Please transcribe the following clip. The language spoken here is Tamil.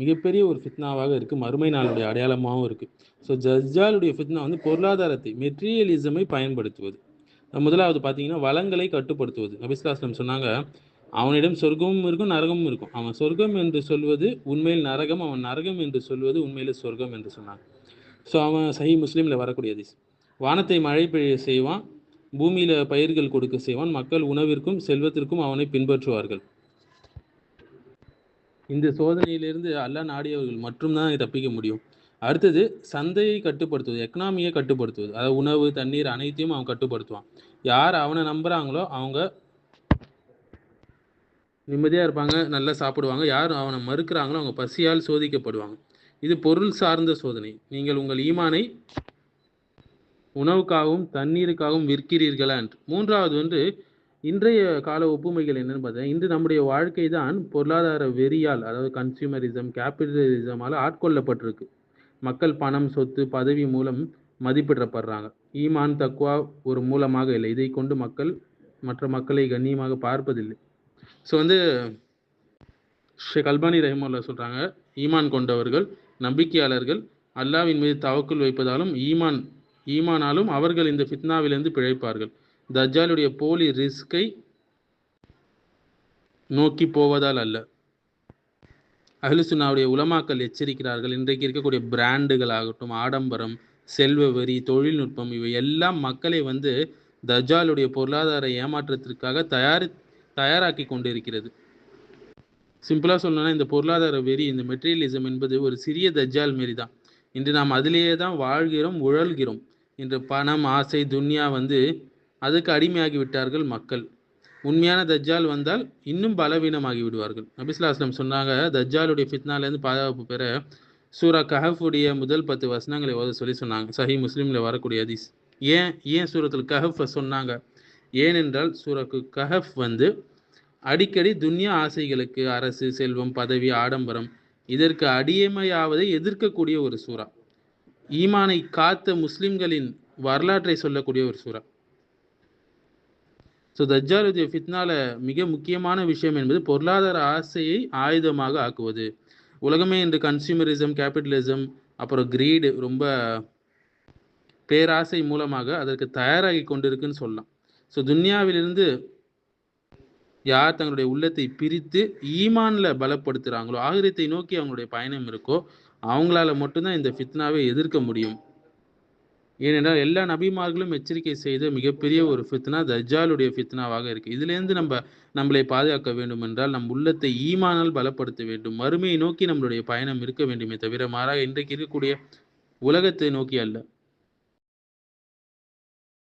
மிகப்பெரிய ஒரு ஃபித்னாவாக இருக்குது மறுமை நாளுடைய அடையாளமாகவும் இருக்குது ஸோ ஜஜ்ஜாலுடைய ஃபித்னா வந்து பொருளாதாரத்தை மெட்டீரியலிசமை பயன்படுத்துவது. முதலாவது பார்த்தீங்கன்னா வளங்களை கட்டுப்படுத்துவது. நபிஸ்லாஸ்லம் சொன்னாங்க அவனிடம் சொர்க்கமும் இருக்கும் நரகமும் இருக்கும். அவன் சொர்க்கம் என்று சொல்வது உண்மையில் நரகம் அவன் நரகம் என்று சொல்வது உண்மையில் சொர்க்கம் என்று சொன்னான் ஸோ அவன் சஹி முஸ்லீமில் வரக்கூடியது வானத்தை மழை பெய்ய செய்வான் பூமியில் பயிர்கள் கொடுக்க செய்வான் மக்கள் உணவிற்கும் செல்வத்திற்கும் அவனை பின்பற்றுவார்கள். இந்த சோதனையிலிருந்து அல்லாஹ் நாடியவர்கள் மட்டும்தான் தப்பிக்க முடியும். அடுத்தது சந்தையை கட்டுப்படுத்துவது எக்கனாமியை கட்டுப்படுத்துவது. அதாவது உணவு தண்ணீர் அனைத்தையும் அவன் கட்டுப்படுத்துவான். யார் அவனை நம்புறாங்களோ அவங்க நிம்மதியாக இருப்பாங்க நல்லா சாப்பிடுவாங்க. யார் அவனை மறுக்கிறாங்களோ அவங்க பசியால் சோதிக்கப்படுவாங்க. இது பொருள் சார்ந்த சோதனை. நீங்கள் உங்கள் ஈமானை உணவுக்காகவும் தண்ணீருக்காகவும் விற்கிறீர்களா என்று. மூன்றாவது வந்து இன்றைய கால ஒப்புமைகள் என்னன்னு பார்த்தா இன்று நம்முடைய வாழ்க்கை தான் பொருளாதார வெறியால் அதாவது கன்சியூமரிசம் கேபிட்டலிசமால் ஆட்கொள்ளப்பட்டிருக்கு. மக்கள் பணம் சொத்து பதவி மூலம் மதிப்பிடப்படுறாங்க. ஈமான் தக்குவா ஒரு மூலமாக இல்லை. இதை கொண்டு மக்கள் மற்ற மக்களை கண்ணியமாக பார்ப்பதில்லை. ஸோ வந்து ஷேக் அல்பானி ரஹிமுல்லா சொல்கிறாங்க ஈமான் கொண்டவர்கள் நம்பிக்கையாளர்கள் அல்லாவின் மீது தவக்குள் வைப்பதாலும் ஈமான் ஈமானாலும் அவர்கள் இந்த ஃபித்னாவிலிருந்து பிழைப்பார்கள். தஜாலுடைய போலி ரிஸ்கை நோக்கி போவதால் அல்ல. அஹ்லுசுன்னாவுடைய உலமாக்கல் எச்சரிக்கிறார்கள். இன்றைக்கு இருக்கக்கூடிய பிராண்டுகள் ஆகட்டும் ஆடம்பரம் செல்வ வரி தொழில்நுட்பம் இவை எல்லாம் மக்களை வந்து தஜாலுடைய பொருளாதார ஏமாற்றத்திற்காக தயாரி தயாராக்கி கொண்டிருக்கிறது. சிம்பிளாக சொல்லணும்னா இந்த பொருளாதார வெறி இந்த மெட்டீரியலிசம் என்பது ஒரு சிறிய தஜ்ஜால் மாரி தான். இன்று நாம் அதிலேயே தான் வாழ்கிறோம் உழல்கிறோம். இன்று பணம் ஆசை துன்யா வந்து அதுக்கு அடிமையாகி விட்டார்கள் மக்கள். உண்மையான தஜ்ஜால் வந்தால் இன்னும் பலவீனமாகி விடுவார்கள். நபிஸ்லாஸ்லம் சொன்னாங்க தஜ்ஜாலுடைய ஃபித்னாலேருந்து பாதுகாப்பு பெற சூரா கஹஃபுடைய முதல் பத்து வசனங்களை ஓத சொல்லி சொன்னாங்க. சஹி முஸ்லீமில் வரக்கூடிய ஹதீஸ். ஏன் ஏன் சூரத்தில் கஹஃப் சொன்னாங்க? ஏனென்றால் சூரக்கு கஹஃப் வந்து அடிக்கடி துன்யா ஆசைகளுக்கு அரசு செல்வம் பதவி ஆடம்பரம் இதற்கு அடியமையாவதை எதிர்க்கக்கூடிய ஒரு சூறா. ஈமானை காத்த முஸ்லிம்களின் வரலாற்றை சொல்லக்கூடிய ஒரு சூறா. ஸோ தஜ்ஜாலுடைய ஃபித்னால மிக முக்கியமான விஷயம் என்பது பொருளாதார ஆசையை ஆயுதமாக ஆக்குவது. உலகமே இன்று கன்சியூமரிசம் கேபிட்டலிசம் அப்புறம் கிரீடு ரொம்ப பேராசை மூலமாக அதற்கு தயாராகி கொண்டிருக்குன்னு சொல்லலாம். ஸோ துன்யாவிலிருந்து யார் தங்களுடைய உள்ளத்தை பிரித்து ஈமான்ல பலப்படுத்துகிறாங்களோ ஆகிரத்தை நோக்கி அவங்களுடைய பயணம் இருக்கோ அவங்களால மட்டும்தான் இந்த ஃபித்னாவை எதிர்க்க முடியும். ஏனென்றால் எல்லா நபிமார்களும் எச்சரிக்கை செய்த மிகப்பெரிய ஒரு ஃபித்னா தஜாலுடைய ஃபித்னாவாக இருக்குது இதுலேருந்து நம்ம நம்மளை பாதுகாக்க வேண்டும் என்றால் நம் உள்ளத்தை ஈமானால் பலப்படுத்த வேண்டும். மறுமையை நோக்கி நம்மளுடைய பயணம் இருக்க வேண்டுமே தவிர மாறாக இன்றைக்கு இருக்கக்கூடிய உலகத்தை நோக்கி அல்ல.